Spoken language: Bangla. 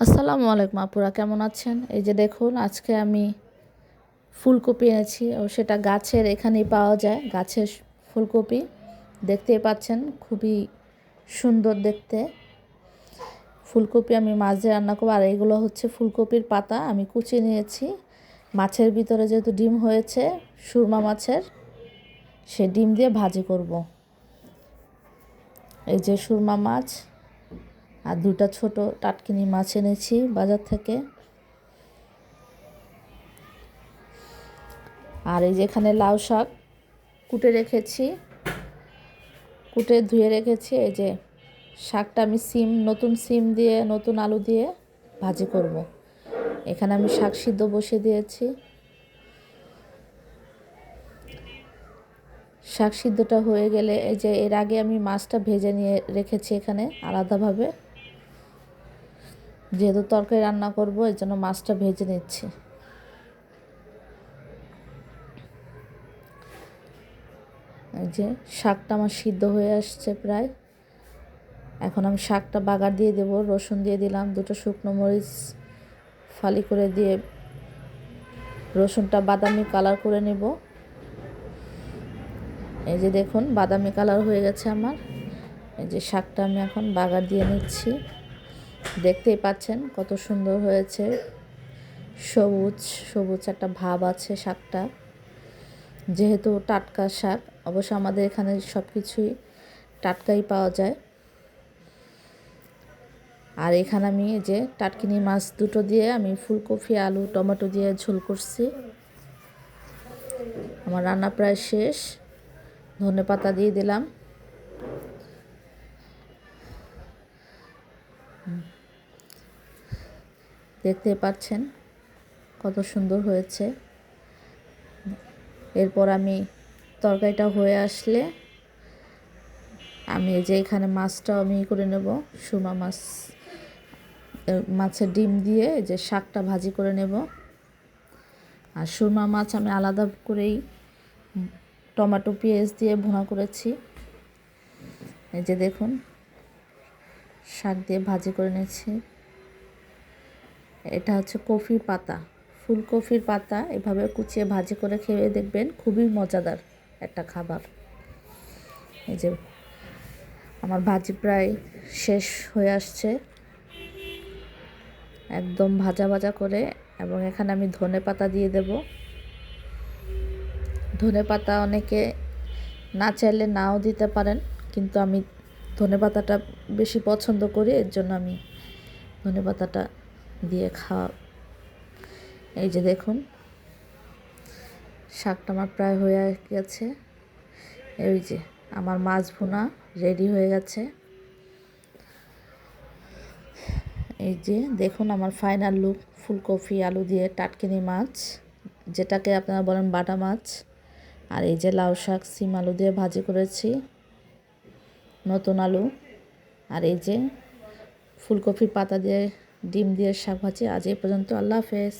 আসসালামু আলাইকুম আপুরা, কেমন আছেন? এই যে দেখুন, আজকে আমি ফুলকপি এনেছি ও সেটা গাছের এখানেই পাওয়া যায়, গাছের ফুলকপি। দেখতেই পাচ্ছেন, খুবই সুন্দর দেখতে। ফুলকপি আমি মাছ দিয়ে রান্না করব, আর এগুলো হচ্ছে ফুলকপির পাতা, আমি কুচিয়ে নিয়েছি। মাছের ভিতরে যেহেতু ডিম হয়েছে, সুরমা মাছের, সে ডিম দিয়ে ভাজি করব। এই যে সুরমা মাছ আর দুটা ছোট টাটকিনি মাছ এনেছি বাজার থেকে। আর এই যেখানে লাউ শাক কুটে রেখেছি, কুটে ধুয়ে রেখেছি। এই যে শাকটা আমি সিম, নতুন সিম দিয়ে, নতুন আলু দিয়ে ভাজি করব। এখানে আমি শাক সিদ্ধ বসে দিয়েছি। শাক সিদ্ধটা হয়ে গেলে এই যে এর আগে আমি মাছটা ভেজে নিয়ে রেখেছি এখানে আলাদাভাবে। যেহেতু তরকারি রান্না করব, এর জন্য মাছটা ভেজে নিচ্ছি। এই যে শাকটা আমার সিদ্ধ হয়ে আসছে প্রায়। এখন আমি শাকটা বাগার দিয়ে দেব, রসুন দিয়ে দিলাম, দুটো শুকনো মরিচ ফালি করে দিয়ে রসুনটা বাদামি কালার করে নেব। এই যে দেখুন, বাদামি কালার হয়ে গেছে আমার। এই যে শাকটা আমি এখন বাগার দিয়ে নিচ্ছি। দেখতেই পাচ্ছেন কত সুন্দর হয়েছে। সবুজ সবুজ একটা ভাব আছে শাকটা। যেহেতু টাটকা শাক, অবশ্য আমাদের এখানে সব কিছুই টাটকাই পাওয়া যায়। আর এখানে আমি যে টাটকিনি মাছ দুটো দিয়ে আমি ফুলকপি, আলু, টমেটো দিয়ে ঝোল করছি। আমার রান্না প্রায় শেষ। ধনে পাতা দিয়ে দিলাম। দেখতে পাচ্ছেন কত সুন্দর হয়েছে। এরপর আমি তরকারিটা হয়ে আসলে আমি যে এখানে মাছটাও আমি করে নেব সুমা মাছ মাছের ডিম দিয়ে যে শাকটা ভাজি করে নেব। আর সুরমা মাছ আমি আলাদা করেই টমেটো, পেঁয়াজ দিয়ে ভুনা করেছি। এই যে দেখুন, শাক দিয়ে ভাজি করে নিয়েছি। এটা হচ্ছে কফির পাতা। ফুলকপির পাতা এভাবে কুচিয়ে ভাজি করে খেয়ে দেখবেন খুবই মজাদার একটা খাবার। এই যে আমার ভাজি প্রায় শেষ হয়ে আসছে। একদম ভাজা ভাজা করে এবং এখানে আমি ধনে পাতা দিয়ে দেব। ধনে পাতা অনেকে না চাইলে নাও দিতে পারেন, কিন্তু আমি ধনে পাতাটা বেশি পছন্দ করি, এর জন্য আমি ধনে পাতাটা দিয়ে খাওয়া। এই যে দেখুন, শাকটা আমার প্রায় হয়ে গেছে। এই যে আমার মাছ ভুনা রেডি হয়ে গেছে। এই যে দেখুন আমার ফাইনাল লুক ফুলকপি, আলু দিয়ে টাটকিনি মাছ, যেটাকে আপনারা বলেন বাটা মাছ। আর এই যে লাউ শাক, সিম আলু দিয়ে ভাজি করেছি, নতুন আলু। আর এই যে ফুলকপির পাতা দিয়ে ডিম দিয়ে শাক ভাজি আজ এই পর্যন্ত। আল্লাহ হাফেজ।